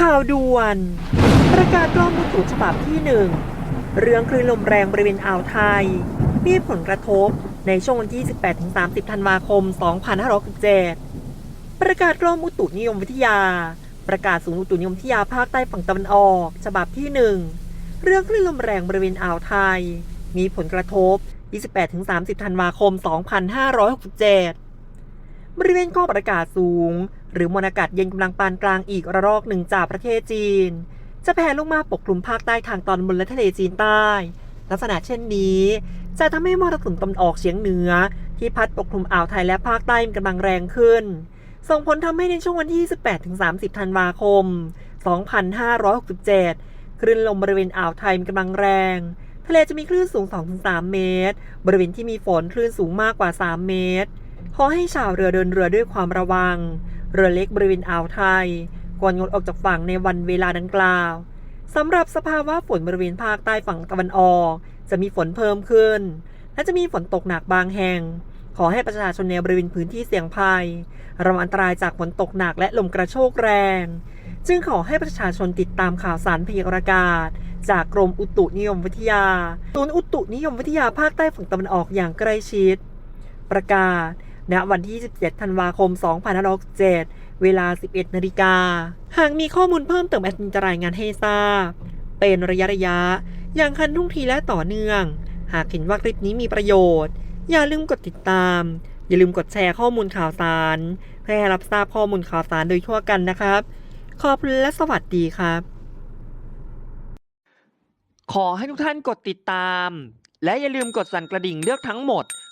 ข่าวด่วน ประกาศกล้องมุตุฉบับที่หนึ่งเรื่องคลื่นลมแรงบริเวณอ่าวไทย มีผลกระทบในช่วงวันที่ 18-30 ธันวาคม 2567 ประกาศกล้องมุตุนิยมวิทยา ประกาศศูนย์อุตุนิยมวิทยาภาคใต้ฝั่งตะวันออก ฉบับที่หนึ่งเรื่องคลื่นลมแรงบริเวณอ่าวไทย มีผลกระทบ 28-30 ธันวาคม 2567 บริเวณข้อประกาศสูง หรือมวลอากาศเย็นกำลังปานกลางอีกระลอกหนึ่งจากประเทศจีน จะแผ่ลงมาปกคลุมภาคใต้ทางตอนบนและทะเลจีนใต้ ลักษณะเช่นนี้ จะทำให้มรสุมตะวันออกเฉียงเหนือ ที่พัดปกคลุมอ่าวไทยและภาคใต้มีกำลังแรงขึ้น ส่งผลทำให้ในช่วงวันที่28-30 ธันวาคม 2567 คลื่นลมบริเวณอ่าวไทยมีกำลังแรงทะเลจะมีคลื่นสูง 2-3 เมตร บริเวณที่มีฝนคลื่นสูงมากกว่า 3 เมตร ขอให้ชาวเรือเดินเรือด้วยความระวัง เรือเล็กบริเวณอ่าวไทยควรงดออกจากฝั่งในวันเวลาดังกล่าวสำหรับสภาวะฝนบริเวณภาคใต้ฝั่งตะวันออก จะมีฝนเพิ่มขึ้น และจะมีฝนตกหนักบางแห่ง ขอให้ประชาชนในบริเวณพื้นที่เสี่ยงภัยระวังอันตรายจากฝนตกหนักและลมกระโชกแรง จึงขอให้ประชาชนติดตามข่าวสารพยากรณ์อากาศจากกรมอุตุนิยมวิทยาศูนย์อุตุนิยมวิทยาภาคใต้ฝั่งตะวันออกอย่างใกล้ชิด ประกาศ ณวันที่17ธันวาคม 2567 เวลา 11 นาฬิกา หากมีข้อมูลเพิ่มเติมแอดมินจะรายงานให้ทราบ เป็นระยะระยะ อย่างคันทุ่งทีและต่อเนื่อง หากเห็นว่าคลิปนี้มีประโยชน์ อย่าลืมกดติดตาม อย่าลืมกดแชร์ข้อมูลข่าวสาร เพื่อให้รับทราบข้อมูลข่าวสารโดยทั่วกันนะครับ ขอบคุณและสวัสดีครับ ขอให้ทุกท่านกดติดตาม และอย่าลืมกดสั่นกระดิ่งเลือกทั้งหมด